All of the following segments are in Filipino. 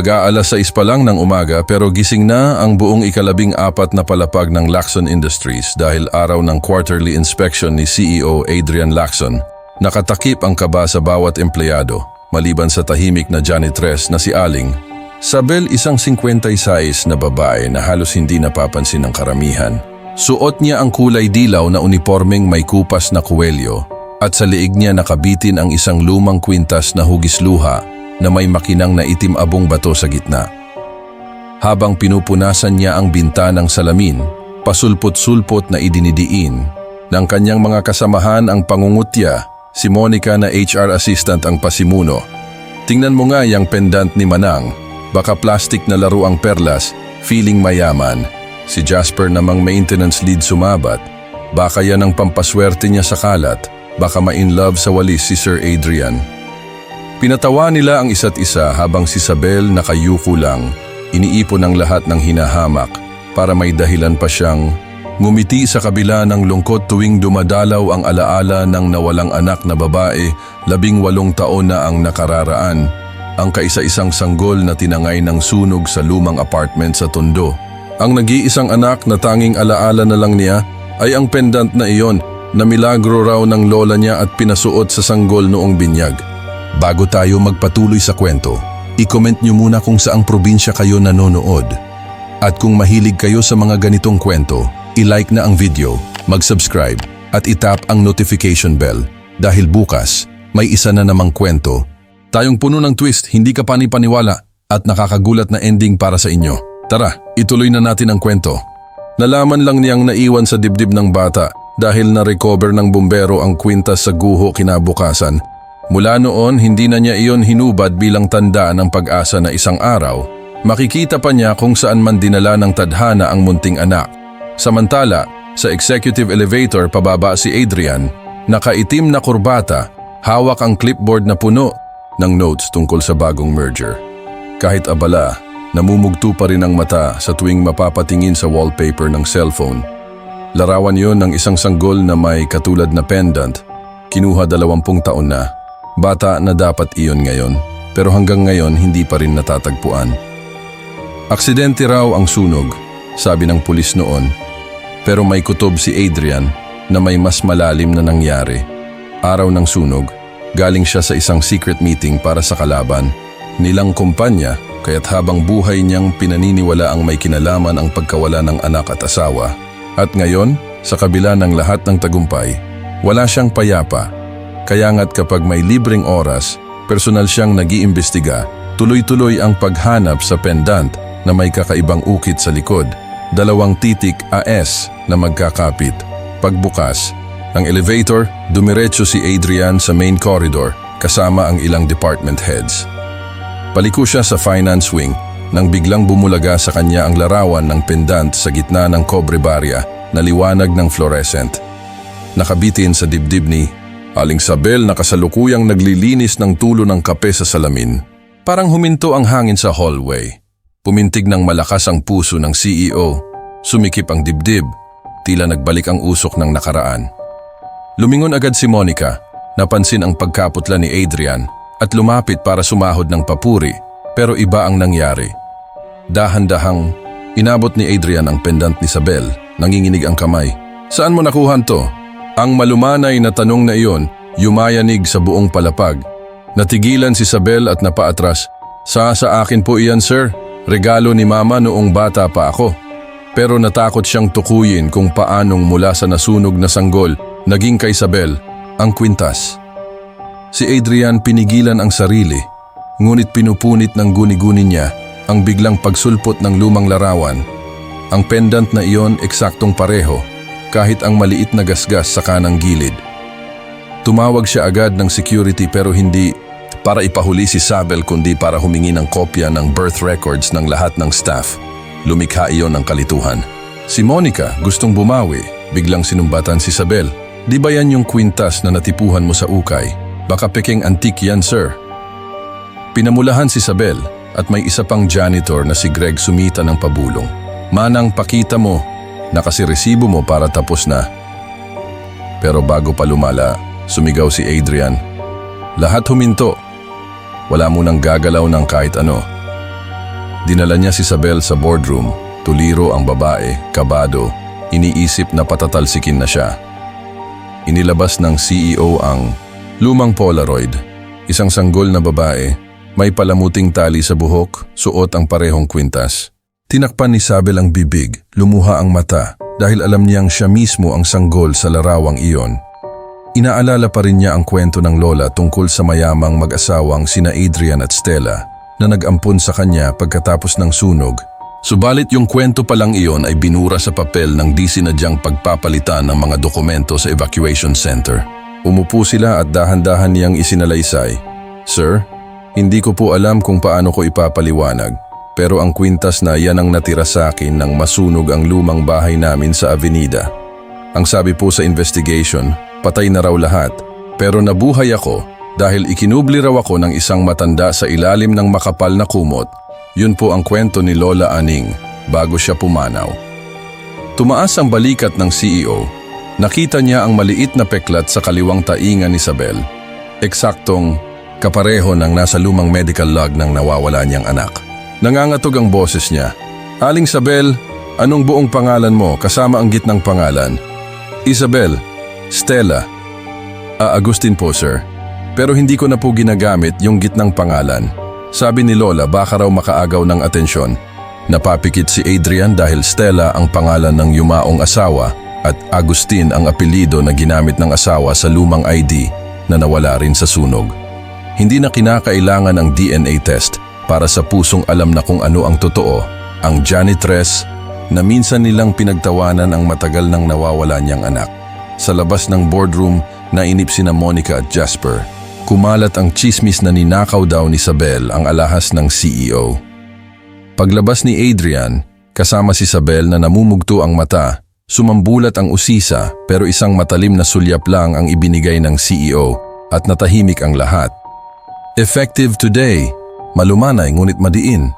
Mag-aalas 6 pa lang ng umaga pero gising na ang buong ikalabing apat na palapag ng Lacson Industries dahil araw ng quarterly inspection ni CEO Adrian Lacson. Nakatakip ang kaba sa bawat empleyado, maliban sa tahimik na janitress na si Aling. Sabel isang 56 na babae na halos hindi napapansin ng karamihan. Suot niya ang kulay dilaw na uniformeng may kupas na kuwelyo at sa liig niya nakabitin ang isang lumang kwintas na hugis luha na may makinang na itim abong bato sa gitna. Habang pinupunasan niya ang bintanang salamin, pasulpot-sulpot na idinidiin ng kanyang mga kasamahan ang pangungutya, si Monica na HR assistant ang pasimuno. Tingnan mo nga yung pendant ni Manang, baka plastic na laro ang perlas, feeling mayaman. Si Jasper namang maintenance lead sumabat, baka yan ang pampaswerte niya sa kalat, baka ma-in love sa walis si Sir Adrian. Pinatawa nila ang isa't isa habang si Sabel nakayuko lang, iniipon ang lahat ng hinahamak para may dahilan pa siyang ngumiti sa kabila ng lungkot tuwing dumadalaw ang alaala ng nawalang anak na babae, labing walong taon na ang nakararaan, ang kaisa-isang sanggol na tinangay ng sunog sa lumang apartment sa Tondo. Ang nag-iisang anak na tanging alaala na lang niya ay ang pendant na iyon na milagro raw ng lola niya at pinasuot sa sanggol noong binyag. Bago tayo magpatuloy sa kwento, i-comment nyo muna kung saang probinsya kayo nanonood. At kung mahilig kayo sa mga ganitong kwento, i-like na ang video, mag-subscribe at itap ang notification bell dahil bukas may isa na namang kwento. Tayong puno ng twist, hindi ka panipaniwala at nakakagulat na ending para sa inyo. Tara, ituloy na natin ang kwento. Nalaman lang niyang naiwan sa dibdib ng bata dahil na-recover ng bumbero ang kwintas sa guho kinabukasan Mula noon, hindi na niya iyon hinubad bilang tanda ng pag-asa na isang araw, makikita pa niya kung saan man dinala ng tadhana ang munting anak. Samantala, sa executive elevator pababa si Adrian, nakaitim na kurbata, hawak ang clipboard na puno ng notes tungkol sa bagong merger. Kahit abala, namumugto pa rin ang mata sa tuwing mapapatingin sa wallpaper ng cellphone. Larawan yon ng isang sanggol na may katulad na pendant, kinuha dalawampung taon na. Bata na dapat iyon ngayon, pero hanggang ngayon hindi pa rin natatagpuan. Aksidente raw ang sunog, sabi ng pulis noon, pero may kutob si Adrian na may mas malalim na nangyari. Araw ng sunog, galing siya sa isang secret meeting para sa kalaban. Nilang kumpanya, kaya't habang buhay niyang pinaniniwala ang may kinalaman ang pagkawala ng anak at asawa. At ngayon, sa kabila ng lahat ng tagumpay, wala siyang payapa kaya nga't kapag may libreng oras, personal siyang nag-iimbestiga, tuloy-tuloy ang paghanap sa pendant na may kakaibang ukit sa likod, dalawang titik AS na magkakapit. Pagbukas ng elevator, dumiretso si Adrian sa main corridor kasama ang ilang department heads. Paliko siya sa finance wing nang biglang bumulaga sa kanya ang larawan ng pendant sa gitna ng cobre barya na liwanag ng fluorescent. Nakabitin sa dibdib ni Aling Sabel na kasalukuyang naglilinis ng tulo ng kape sa salamin. Parang huminto ang hangin sa hallway. Pumintig ng malakas ang puso ng CEO. Sumikip ang dibdib. Tila nagbalik ang usok ng nakaraan. Lumingon agad si Monica. Napansin ang pagkaputla ni Adrian at lumapit para sumahod ng papuri pero iba ang nangyari. Dahan-dahang inabot ni Adrian ang pendant ni Sabel. Nanginginig ang kamay. Saan mo nakuhan to? Ang malumanay na tanong na iyon, yumayanig sa buong palapag. Natigilan si Sabel at napaatras. Sa sa akin po iyan sir, regalo ni mama noong bata pa ako. Pero natakot siyang tukuyin kung paanong mula sa nasunog na sanggol, naging kay Sabel, ang kwintas. Si Adrian pinigilan ang sarili, ngunit pinupunit ng guni-guni niya ang biglang pagsulpot ng lumang larawan. Ang pendant na iyon eksaktong pareho, kahit ang maliit na gasgas sa kanang gilid. Tumawag siya agad ng security pero hindi para ipahuli si Sabel kundi para humingi ng kopya ng birth records ng lahat ng staff. Lumikha iyon ng kalituhan. Si Monica gustong bumawi, biglang sinumbatan si Sabel. Di ba yan yung kwintas na natipuhan mo sa ukay? Baka peking antique yan, sir. Pinamulahan si Sabel at may isa pang janitor na si Greg sumita ng pabulong. Manang pakita mo na kasi resibo mo para tapos na. Pero bago pa lumala, sumigaw si Adrian. Lahat huminto. Wala mo nang gagalaw ng kahit ano. Dinala niya si Isabel sa boardroom. Tuliro ang babae, kabado, iniisip na patatalsikin na siya. Inilabas ng CEO ang lumang Polaroid, isang sanggol na babae, may palamuting tali sa buhok, suot ang parehong kwintas. Tinakpan ni Isabel ang bibig, lumuha ang mata dahil alam niyang siya mismo ang sanggol sa larawang iyon. Inaalala pa rin niya ang kwento ng lola tungkol sa mayamang mag-asawang sina Adrian at Stella na nag-ampon sa kanya pagkatapos ng sunog. Subalit yung kwento pa lang iyon ay binura sa papel ng di sinadyang pagpapalitan ng mga dokumento sa evacuation center. Umupo sila at dahan-dahan niyang isinalaysay. Sir, hindi ko po alam kung paano ko ipapaliwanag, pero ang kwintas na yan ang natira sa akin nang masunog ang lumang bahay namin sa Avenida. Ang sabi po sa investigation, patay na raw lahat, pero nabuhay ako dahil ikinubli raw ako ng isang matanda sa ilalim ng makapal na kumot. Yun po ang kwento ni Lola Aning bago siya pumanaw. Tumaas ang balikat ng CEO. Nakita niya ang maliit na peklat sa kaliwang taingan ni Isabel. Eksaktong kapareho ng nasa lumang medical log ng nawawala niyang anak. Nangangatog ang boses niya. Aling Isabel, anong buong pangalan mo kasama ang gitnang pangalan? Isabel, Stella. Ah, Agustin po sir. Pero hindi ko na po ginagamit yung gitnang pangalan. Sabi ni Lola baka raw makaagaw ng atensyon. Napapikit si Adrian dahil Stella ang pangalan ng yumaong asawa at Agustin ang apelido na ginamit ng asawa sa lumang ID na nawala rin sa sunog. Hindi na kinakailangan ng DNA test para sa pusong alam na kung ano ang totoo, ang janitress na minsan nilang pinagtawanan ang matagal nang nawawala niyang anak. Sa labas ng boardroom, nainip sina Monica at Jasper. Kumalat ang chismis na ninakaw daw ni Isabel ang alahas ng CEO. Paglabas ni Adrian, kasama si Isabel na namumugto ang mata, sumambulat ang usisa pero isang matalim na sulyap lang ang ibinigay ng CEO at natahimik ang lahat. Effective today, malumanay ngunit madiin.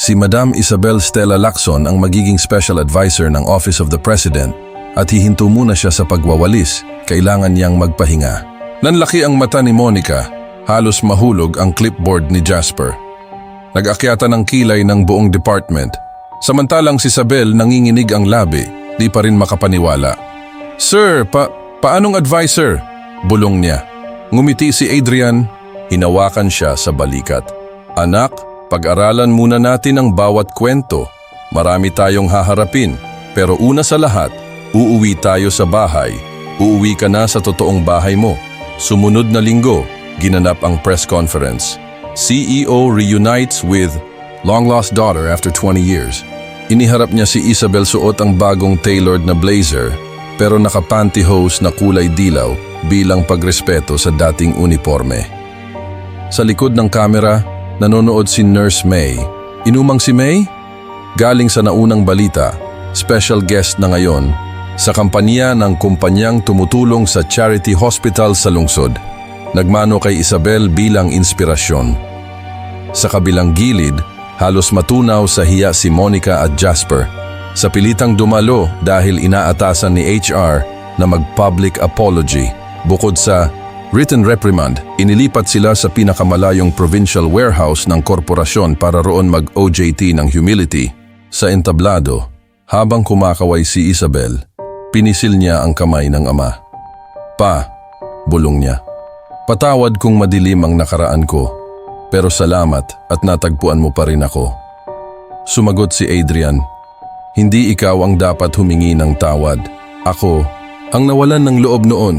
Si Madam Isabel Stella Lacson ang magiging special advisor ng Office of the President at hihinto muna siya sa pagwawalis, kailangan niyang magpahinga. Nanlaki ang mata ni Monica, halos mahulog ang clipboard ni Jasper. Nag-akyata ng kilay ng buong department. Samantalang si Isabel nanginginig ang labi, di pa rin makapaniwala. Sir, pa paanong advisor? Bulong niya. Ngumiti si Adrian, hinawakan siya sa balikat. Anak, pag-aralan muna natin ang bawat kwento. Marami tayong haharapin, pero una sa lahat, uuwi tayo sa bahay. Uuwi ka na sa totoong bahay mo. Sumunod na linggo, ginanap ang press conference. CEO reunites with long-lost daughter after 20 years. Iniharap niya si Isabel suot ang bagong tailored na blazer pero nakapantyhose na kulay dilaw bilang pagrespeto sa dating uniforme. Sa likod ng kamera, nanonood si Nurse May. Inumang si May? Galing sa naunang balita, special guest na ngayon sa kampanya ng kumpanyang tumutulong sa charity hospital sa lungsod. Nagmano kay Isabel bilang inspirasyon. Sa kabilang gilid, halos matunaw sa hiya si Monica at Jasper. Sa pilitang dumalo dahil inaatasan ni HR na mag-public apology. Bukod sa written reprimand, inilipat sila sa pinakamalayong provincial warehouse ng korporasyon para roon mag-OJT ng humility. Sa entablado, habang kumakaway si Isabel, Pinisil niya ang kamay ng ama. Pa, bulong niya. Patawad kung madilim ang nakaraan ko, pero salamat at natagpuan mo pa rin ako. Sumagot si Adrian, Hindi ikaw ang dapat humingi ng tawad. Ako, ang nawalan ng loob noon.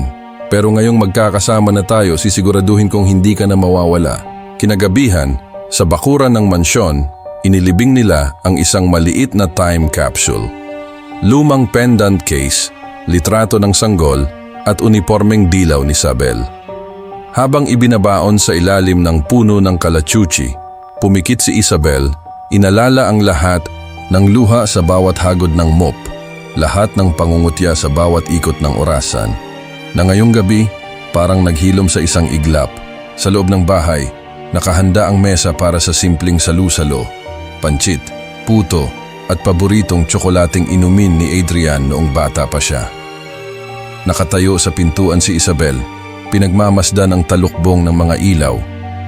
Pero ngayong magkakasama na tayo, sisiguraduhin kong hindi ka na mawawala. Kinagabihan, sa bakuran ng mansyon, inilibing nila ang isang maliit na time capsule. Lumang pendant case, litrato ng sanggol at unipormeng dilaw ni Isabel. Habang ibinabaon sa ilalim ng puno ng kalachuchi, pumikit si Isabel, inalala ang lahat ng luha sa bawat hagod ng mop, lahat ng pangungutya sa bawat ikot ng orasan, na ngayong gabi parang naghilom sa isang iglap. Sa loob ng bahay, nakahanda ang mesa para sa simpleng salu-salo, panchit, puto, at paboritong tsokolating inumin ni Adrian noong bata pa siya. Nakatayo sa pintuan si Isabel, pinagmamasdan ang talukbong ng mga ilaw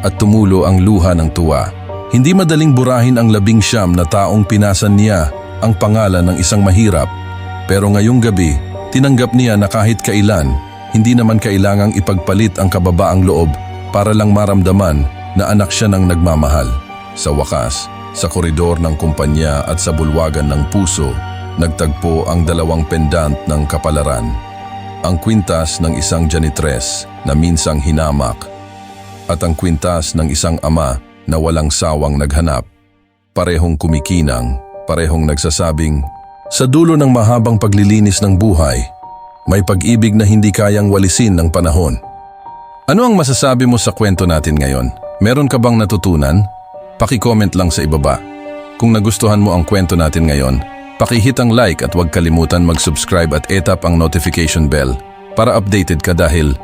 at tumulo ang luha ng tuwa. Hindi madaling burahin ang labing siyam na taong pinasan niya ang pangalan ng isang mahirap. Pero ngayong gabi, tinanggap niya na kahit kailan, hindi naman kailangang ipagpalit ang kababaang loob para lang maramdaman na anak siya ng nagmamahal. Sa wakas, sa koridor ng kumpanya at sa bulwagan ng puso, nagtagpo ang dalawang pendant ng kapalaran. Ang kwintas ng isang janitres na minsang hinamak at ang kwintas ng isang ama na walang sawang naghanap. Parehong kumikinang, parehong nagsasabing, sa dulo ng mahabang paglilinis ng buhay, may pag-ibig na hindi kayang walisin ng panahon. Ano ang masasabi mo sa kwento natin ngayon? Meron ka bang natutunan? Paki-comment lang sa ibaba. Kung nagustuhan mo ang kwento natin ngayon, paki-hit ang like at huwag kalimutan mag-subscribe at etap ang notification bell para updated ka dahil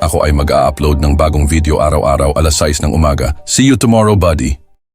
ako ay mag-a-upload ng bagong video araw-araw alas 6 ng umaga. See you tomorrow, buddy!